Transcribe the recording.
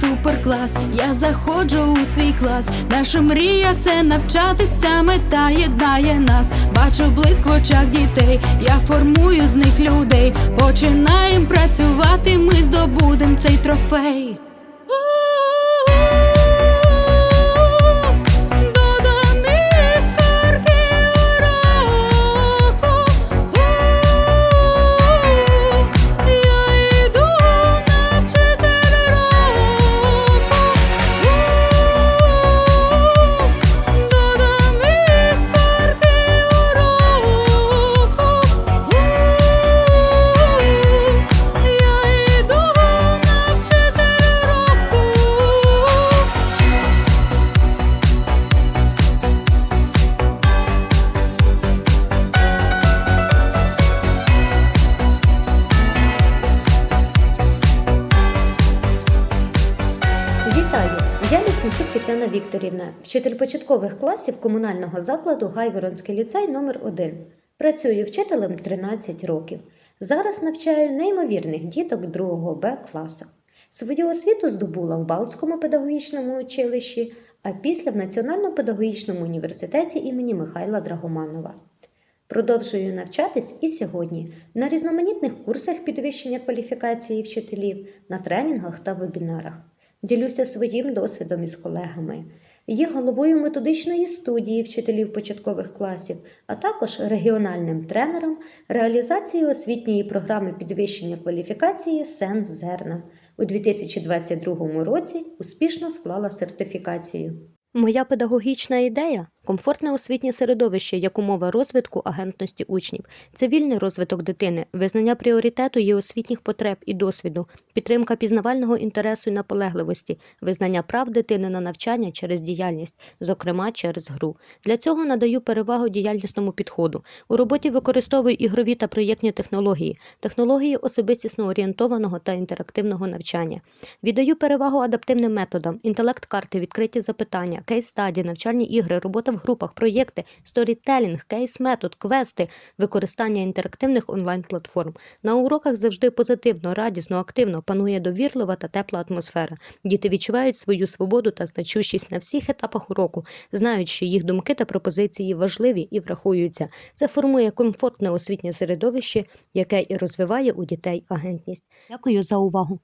суперклас. Я заходжу у свій клас. Наша мрія це навчатися, мета єднає нас. Бачу блиск в очах дітей. Я формую з них людей. Починаємо працювати, ми здобудем цей трофей. Вітаю! Я Лісничук Тетяна Вікторівна, вчитель початкових класів комунального закладу Гайворонський ліцей номер 1 Працюю вчителем 13 років. Зараз навчаю неймовірних діток 2 Б класу. Свою освіту здобула в Балтському педагогічному училищі, а після в Національному педагогічному університеті імені Михайла Драгоманова. Продовжую навчатись і сьогодні на різноманітних курсах підвищення кваліфікації вчителів, на тренінгах та вебінарах. Ділюся своїм досвідом із колегами. Є головою методичної студії вчителів початкових класів, а також регіональним тренером реалізації освітньої програми підвищення кваліфікації Сен Зерна. У 2022 році успішно склала сертифікацію. Моя педагогічна ідея комфортне освітнє середовище як умова розвитку агентності учнів, цивільний розвиток дитини, визнання пріоритету її освітніх потреб і досвіду, підтримка пізнавального інтересу і наполегливості, визнання прав дитини на навчання через діяльність, зокрема через гру. Для цього надаю перевагу діяльнісному підходу. У роботі використовую ігрові та проєктні технології, технології особистісно орієнтованого та інтерактивного навчання. Віддаю перевагу адаптивним методам, інтелект-карти, відкриті запитання, кейс-стаді, навчальні ігри, робота в групах, проєкти, сторітелінг, кейс-метод, квести, використання інтерактивних онлайн-платформ. На уроках завжди позитивно, радісно, активно панує довірлива та тепла атмосфера. Діти відчувають свою свободу та значущість на всіх етапах уроку, знають, що їх думки та пропозиції важливі і врахуються. Це формує комфортне освітнє середовище, яке і розвиває у дітей агентність. Дякую за увагу.